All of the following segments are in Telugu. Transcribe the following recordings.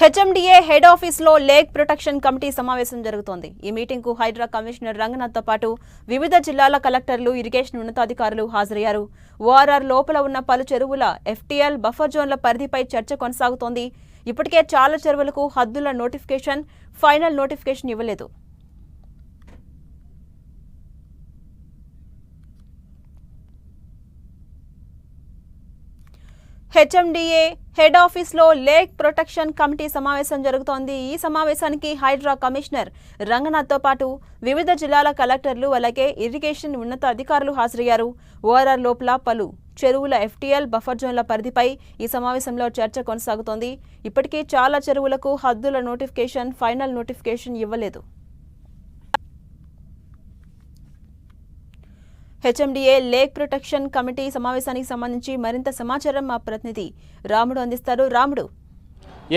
హెచ్ఎండిఏ హెడ్ ఆఫీస్లో లేక్ ప్రొటెక్షన్ కమిటీ సమావేశం జరుగుతోంది. ఈ మీటింగ్కు హైడ్రా కమిషనర్ రంగనాథ్తో పాటు వివిధ జిల్లాల కలెక్టర్లు ఇరిగేషన్ ఉన్నతాధికారులు హాజరయ్యారు. ఓఆర్ఆర్ లోపల ఉన్న పలు చెరువుల ఎఫ్టీఎల్ బఫర్ జోన్ల పరిధిపై చర్చ కొనసాగుతోంది. ఇప్పటికే చాలా చెరువులకు హద్దుల నోటిఫికేషన్ ఫైనల్ నోటిఫికేషన్ ఇవ్వలేదు. హెచ్ఎండిఏ హెడ్ ఆఫీస్లో లేక్ ప్రొటెక్షన్ కమిటీ సమావేశం జరుగుతోంది. ఈ సమావేశానికి హైడ్రా కమిషనర్ రంగనాథ్తో పాటు వివిధ జిల్లాల కలెక్టర్లు అలాగే ఇరిగేషన్ ఉన్నత అధికారులు హాజరయ్యారు. ఓఆర్ఆర్ లోపల పలు చెరువుల ఎఫ్టీఎల్ బఫర్ జోన్ల పరిధిపై ఈ సమావేశంలో చర్చ కొనసాగుతోంది. ఇప్పటికీ చాలా చెరువులకు హద్దుల నోటిఫికేషన్ ఫైనల్ నోటిఫికేషన్ ఇవ్వలేదు. హెచ్ఎండిఏ లేక్ ప్రొటెక్షన్ కమిటీ సమావేశానికి సంబంధించి మరింత సమాచారం మా ప్రతినిధి రాముడు అందిస్తారు. రాముడు.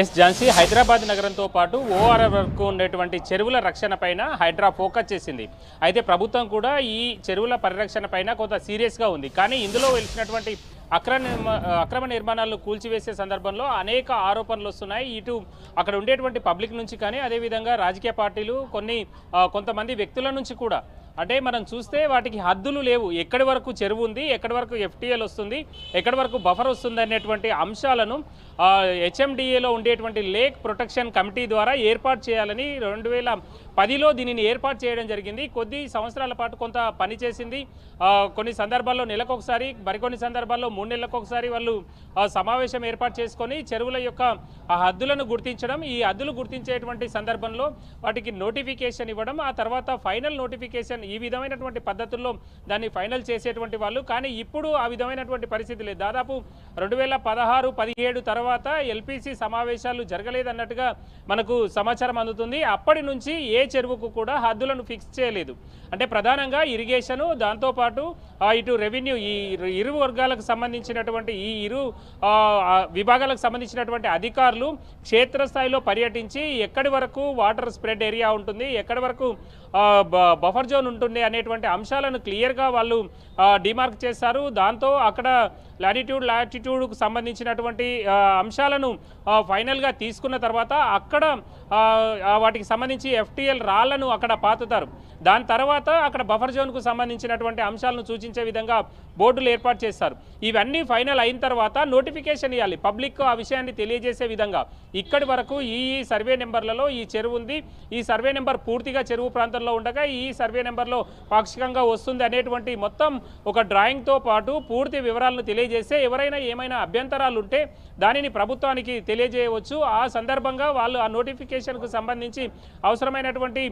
ఎస్ ఝాన్సీ హైదరాబాద్ నగరంతో పాటు ఓఆర్ఆర్ వరకు ఉండేటువంటి చెరువుల రక్షణ పైన హైడ్రా ఫోకస్ చేసింది. అయితే ప్రభుత్వం కూడా ఈ చెరువుల పరిరక్షణ పైన కొంత సీరియస్గా ఉంది. కానీ ఇందులో వెలిసినటువంటి అక్రమ నిర్మా అక్రమ నిర్మాణాలు కూల్చివేసే సందర్భంలో అనేక ఆరోపణలు వస్తున్నాయి. ఇటు అక్కడ ఉండేటువంటి పబ్లిక్ నుంచి కానీ అదేవిధంగా రాజకీయ పార్టీలు కొన్ని కొంతమంది వ్యక్తుల నుంచి కూడా అంటే మనం చూస్తే వాటికి హద్దులు లేవు. ఎక్కడి వరకు చెరువు ఉంది ఎక్కడి వరకు ఎఫ్టీఎల్ వస్తుంది ఎక్కడి వరకు బఫర్ వస్తుంది అనేటువంటి అంశాలను హెచ్ఎండిఏలో ఉండేటువంటి లేక్ ప్రొటెక్షన్ కమిటీ ద్వారా ఏర్పాటు చేయాలని రెండు వేల పదిలో దీనిని ఏర్పాటు చేయడం జరిగింది. కొద్ది సంవత్సరాల పాటు కొంత పని చేసింది. కొన్ని సందర్భాల్లో నెలకొకసారి మరికొన్ని సందర్భాల్లో మూడు నెలలకొకసారి వాళ్ళు సమావేశం ఏర్పాటు చేసుకొని చెరువుల యొక్క ఆ హద్దులను గుర్తించడం ఈ హద్దులు గుర్తించేటువంటి సందర్భంలో వాటికి నోటిఫికేషన్ ఇవ్వడం ఆ తర్వాత ఫైనల్ నోటిఫికేషన్ ఈ విధమైనటువంటి పద్ధతుల్లో దాన్ని ఫైనల్ చేసేటువంటి వాళ్ళు. కానీ ఇప్పుడు ఆ విధమైనటువంటి పరిస్థితి లేదు. దాదాపు రెండు వేల పదహారు పదిహేడు తర్వాత ఎల్పిసి సమావేశాలు జరగలేదన్నట్టుగా మనకు సమాచారం అందుతుంది. అప్పటి నుంచి ఏ చెరువుకు కూడా హద్దులను ఫిక్స్ చేయలేదు. అంటే ప్రధానంగా ఇరిగేషను దాంతోపాటు ఇటు రెవెన్యూ ఈ ఇరు- వర్గాలకు సంబంధించినటువంటి ఈ ఇరు విభాగాలకు సంబంధించినటువంటి అధికారులు క్షేత్రస్థాయిలో పర్యటించి ఎక్కడి వరకు వాటర్ స్ప్రెడ్ ఏరియా ఉంటుంది ఎక్కడి వరకు బ- బఫర్ జోన్ ఉంటుంది అనేటువంటి అంశాలను క్లియర్గా వాళ్ళు డిమార్క్ చేస్తారు దాంతో అక్కడ లాటిట్యూడ్ లాటిట్యూడ్కు సంబంధించినటువంటి అంశాలను ఫైనల్గా తీసుకున్న తర్వాత అక్కడ వాటికి సంబంధించి ఎఫ్టీఎల్ రాళ్ళను అక్కడ పాతుతారు. దాని తర్వాత అక్కడ బఫర్ జోన్కు సంబంధించినటువంటి అంశాలను సూచించే విధంగా బోర్డులు ఏర్పాటు చేస్తారు. ఇవన్నీ ఫైనల్ అయిన తర్వాత నోటిఫికేషన్ ఇవ్వాలి పబ్లిక్ ఆ విషయాన్ని తెలియజేసే విధంగా. ఇక్కడి వరకు ఈ సర్వే నెంబర్లలో ఈ చెరువు ఉంది. ఈ సర్వే నెంబర్ పూర్తిగా చెరువు ప్రాంతంలో ఉండగా ఈ సర్వే నెంబర్ నెంబర్లో పాక్షికంగా వస్తుంది అనేటువంటి మొత్తం ఒక డ్రాయింగ్తో పాటు పూర్తి వివరాలను తెలియజేస్తే ఎవరైనా ఏమైనా అభ్యంతరాలు ఉంటే దానిని ప్రభుత్వానికి తెలియజేయవచ్చు. ఆ సందర్భంగా వాళ్ళు ఆ నోటిఫికేషన్కు సంబంధించి అవసరమైనటువంటి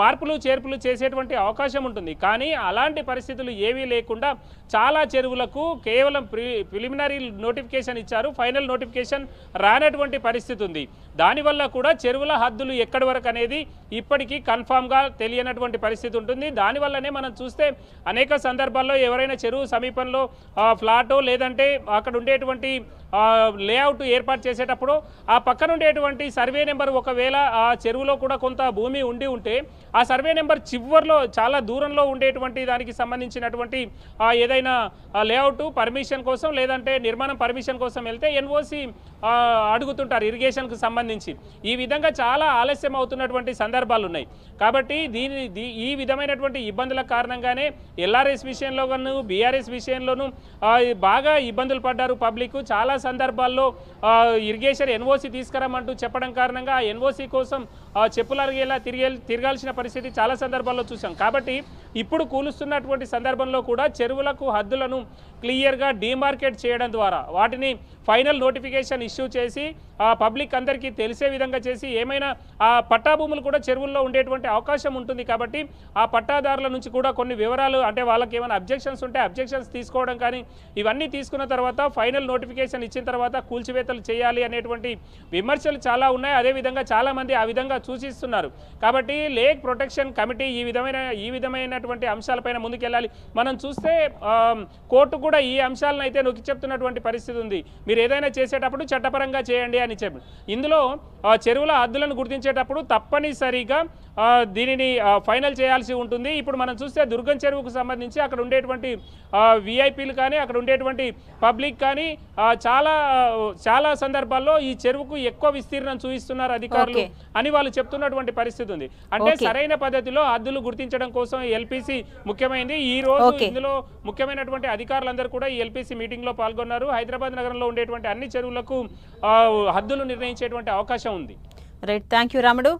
మార్పులు చేర్పులు చేసేటువంటి అవకాశం ఉంటుంది. కానీ అలాంటి పరిస్థితులు ఏవీ లేకుండా చాలా చెరువులకు కేవలం ప్రి ప్రిలిమినరీ నోటిఫికేషన్ ఇచ్చారు. ఫైనల్ నోటిఫికేషన్ రానటువంటి పరిస్థితి ఉంది. దానివల్ల కూడా చెరువుల హద్దులు ఎక్కడి వరకు అనేది ఇప్పటికీ కన్ఫామ్గా తెలియనటువంటి పరిస్థితి ఉంటుంది. దానివల్లనే మనం చూస్తే అనేక సందర్భాల్లో ఎవరైనా చెరువు సమీపంలో ఫ్లాటో లేదంటే అక్కడ ఉండేటువంటి లేఅవుట్ ఏర్పాటు చేసేటప్పుడు ఆ పక్కన ఉండేటువంటి సర్వే నెంబర్ ఒకవేళ ఆ చెరువులో కూడా కొంత భూమి ఉండి ఉంటే ఆ సర్వే నెంబర్ చివర్లో చాలా దూరంలో ఉండేటువంటి దానికి సంబంధించినటువంటి ఏదైనా లేఅవుట్ పర్మిషన్ కోసం లేదంటే నిర్మాణం పర్మిషన్ కోసం వెళ్తే ఎన్ఓసి అడుగుతుంటారు ఇరిగేషన్కు సంబంధించి. ఈ విధంగా చాలా ఆలస్యం అవుతున్నటువంటి సందర్భాలు ఉన్నాయి కాబట్టి దీని దీ- ఈ విధమైనటువంటి ఇబ్బందుల కారణంగానే ఎల్ఆర్ఎస్ విషయంలోనూ బీఆర్ఎస్ విషయంలోనూ బాగా ఇబ్బందులు పడ్డారు పబ్లిక్. చాలా సందర్భాల్లో ఇరిగేషన్ ఎన్ఓసి తీసుకురమ్మంటూ చెప్పడం కారణంగా ఆ ఎన్ఓసి కోసం చెప్పులు అరిగేలా తిరిగే తిరగాల్సిన పరిస్థితి చాలా సందర్భాల్లో చూసాం కాబట్టి ఇప్పుడు కూలుస్తున్నటువంటి సందర్భంలో కూడా చెరువులకు హద్దులను క్లియర్గా డీమార్కెట్ చేయడం ద్వారా వాటిని ఫైనల్ నోటిఫికేషన్ ఇష్యూ చేసి ఆ పబ్లిక్ అందరికీ తెలిసే విధంగా చేసి ఏమైనా ఆ పట్టా భూములు కూడా చెరువుల్లో ఉండేటువంటి అవకాశం ఉంటుంది కాబట్టి ఆ పట్టాదారుల నుంచి కూడా కొన్ని వివరాలు అంటే వాళ్ళకి ఏమైనా అబ్జెక్షన్స్ ఉంటే అబ్జెక్షన్స్ తీసుకోవడం కానీ ఇవన్నీ తీసుకున్న తర్వాత ఫైనల్ నోటిఫికేషన్ ఇచ్చిన తర్వాత కూల్చివేతలు చేయాలి అనేటువంటి విమర్శలు చాలా ఉన్నాయి. అదేవిధంగా చాలామంది ఆ విధంగా సూచిస్తున్నారు. కాబట్టి లేక్ ప్రొటెక్షన్ కమిటీ ఈ విధమైన ఈ విధమైనటువంటి అంశాలపైన ముందుకెళ్ళాలి. మనం చూస్తే కోర్టు కూడా ఈ అంశాలను అయితే నొక్కి చెప్తున్నటువంటి పరిస్థితి ఉంది. మీరు ఏదైనా చేసేటప్పుడు చట్టపరంగా చేయండి అని చెప్పి ఇందులో చెరువుల హద్దులను గుర్తించేటప్పుడు తప్పనిసరిగా దీనిని ఫైనల్ చేయాల్సి ఉంటుంది ఇప్పుడు మనం చూస్తే దుర్గం చెరువుకు సంబంధించి అక్కడ ఉండేటువంటి విఐపీలు కానీ అక్కడ ఉండేటువంటి పబ్లిక్ కానీ చాలా చాలా సందర్భాల్లో ఈ చెరువుకు ఎక్కువ విస్తీర్ణం చూపిస్తున్నారు అధికారులు. అని వాళ్ళు చెప్తున్నటువంటి పరిస్థితి ఉంది అంటే. సరైన పద్ధతిలో హద్దులు గుర్తించడం కోసం ఎల్పిసి ముఖ్యమైనది ఈ రోజు. ఇందులో ముఖ్యమైనటువంటి అధికారులందరూ కూడా ఈ ఎల్పిసి మీటింగ్లో పాల్గొన్నారు హైదరాబాద్ నగరంలో ఉండేటువంటి అన్ని చెరువులకు హద్దులు నిర్ణయించేటువంటి అవకాశం ఉంది. రైట్ థ్యాంక్ యూ రాముడు